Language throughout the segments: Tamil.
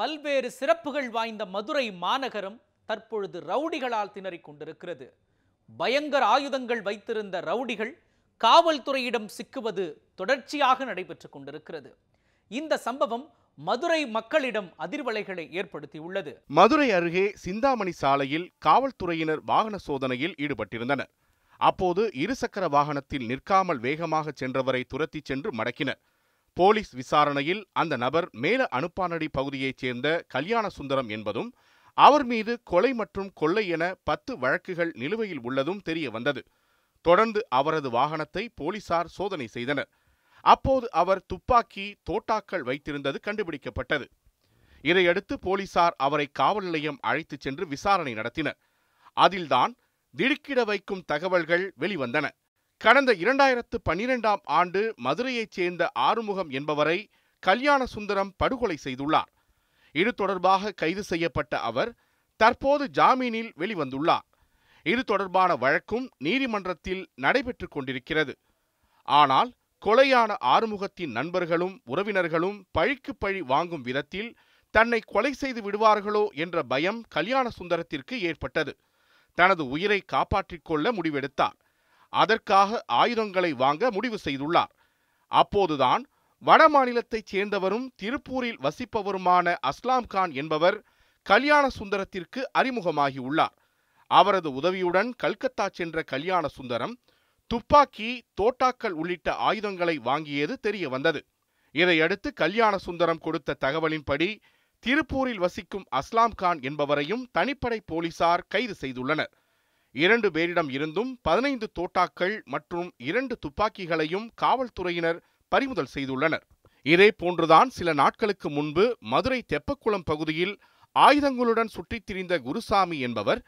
பல்வேறு சிறப்புகள் வாய்ந்த மதுரை மாநகரம் தற்பொழுது ரவுடிகளால் திணறிக் கொண்டிருக்கிறது. பயங்கர ஆயுதங்கள் வைத்திருந்த ரவுடிகள் காவல்துறையிடம் சிக்குவது தொடர்ச்சியாக நடைபெற்றுக் கொண்டிருக்கிறது. இந்த சம்பவம் மதுரை மக்களிடம் அதிர்வலைகளை ஏற்படுத்தியுள்ளது. மதுரை அருகே சிந்தாமணி சாலையில் காவல்துறையினர் வாகன சோதனையில் ஈடுபட்டிருந்தனர். அப்போது இருசக்கர வாகனத்தில் நிற்காமல் வேகமாக சென்றவரை துரத்திச் சென்று மடக்கினர். போலீஸ் விசாரணையில் அந்த நபர் மேல அனுப்பானடி பகுதியைச் சேர்ந்த கல்யாண சுந்தரம் என்பதும் அவர் மீது கொலை மற்றும் கொள்ளை என பத்து வழக்குகள் நிலுவையில் உள்ளதும் தெரிய வந்தது. தொடர்ந்து அவரது வாகனத்தை போலீசார் சோதனை செய்தனர். அப்போது அவர் துப்பாக்கி தோட்டாக்கள் வைத்திருந்தது கண்டுபிடிக்கப்பட்டது. இதையடுத்து போலீசார் அவரை காவல் நிலையம் அழைத்துச் சென்று விசாரணை நடத்தினர். அதில்தான் திடுக்கிட வைக்கும் தகவல்கள் வெளிவந்தன. கடந்த இரண்டாயிரத்து பன்னிரெண்டாம் ஆண்டு மதுரையைச் சேர்ந்த ஆறுமுகம் என்பவரை கல்யாண சுந்தரம் படுகொலை செய்துள்ளார். இது தொடர்பாக கைது செய்யப்பட்ட அவர் தற்போது ஜாமீனில் வெளிவந்துள்ளார். இது தொடர்பான வழக்கும் நீதிமன்றத்தில் நடைபெற்றுக் கொண்டிருக்கிறது. ஆனால் கொலையான ஆறுமுகத்தின் நண்பர்களும் உறவினர்களும் பழிக்கு பழி வாங்கும் விதத்தில் தன்னை கொலை செய்து விடுவார்களோ என்ற பயம் கல்யாண சுந்தரத்திற்கு ஏற்பட்டது. தனது உயிரை காப்பாற்றிக் கொள்ள முடிவெடுத்தார். அதற்காக ஆயுதங்களை வாங்க முடிவு செய்துள்ளார். அப்போதுதான் வடமாநிலத்தைச் சேர்ந்தவரும் திருப்பூரில் வசிப்பவருமான அஸ்லாம் கான் என்பவர் கல்யாண சுந்தரத்திற்கு அறிமுகமாகியுள்ளார் அவரது உதவியுடன் கல்கத்தா சென்ற கல்யாண சுந்தரம் துப்பாக்கி தோட்டாக்கள் உள்ளிட்ட ஆயுதங்களை வாங்கியது தெரிய வந்தது இதையடுத்து கல்யாண சுந்தரம் கொடுத்த தகவலின்படி திருப்பூரில் வசிக்கும் அஸ்லாம் கான் என்பவரையும் தனிப்படை போலீசார் கைது செய்துள்ளனர். இரண்டு பேரிடம் இருந்தும் பதினைந்து தோட்டாக்கள் மற்றும் இரண்டு துப்பாக்கிகளையும் காவல்துறையினர் பறிமுதல் செய்துள்ளனர். இதே போன்றுதான் சில நாட்களுக்கு முன்பு மதுரை தெப்பக்குளம் பகுதியில் ஆயுதங்களுடன் சுற்றித் திரிந்த குருசாமி என்பவர்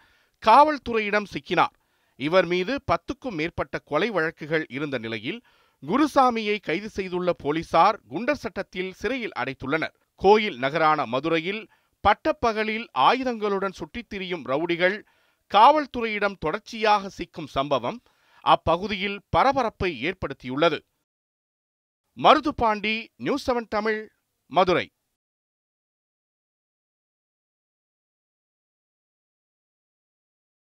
காவல்துறையிடம் சிக்கினார். இவர் மீது பத்துக்கும் மேற்பட்ட கொலை வழக்குகள் இருந்த நிலையில் குருசாமியை கைது செய்துள்ள போலீசார் குண்டர் சட்டத்தில் சிறையில் அடைத்துள்ளனர். கோயில் நகரான மதுரையில் பட்டப்பகலில் ஆயுதங்களுடன் சுற்றித் திரியும் ரவுடிகள் காவல்துறையிடம் தொடர்ச்சியாக சிக்கும் சம்பவம் அப்பகுதியில் பரபரப்பை ஏற்படுத்தியுள்ளது. Maruthupandi news seven Tamil Madurai.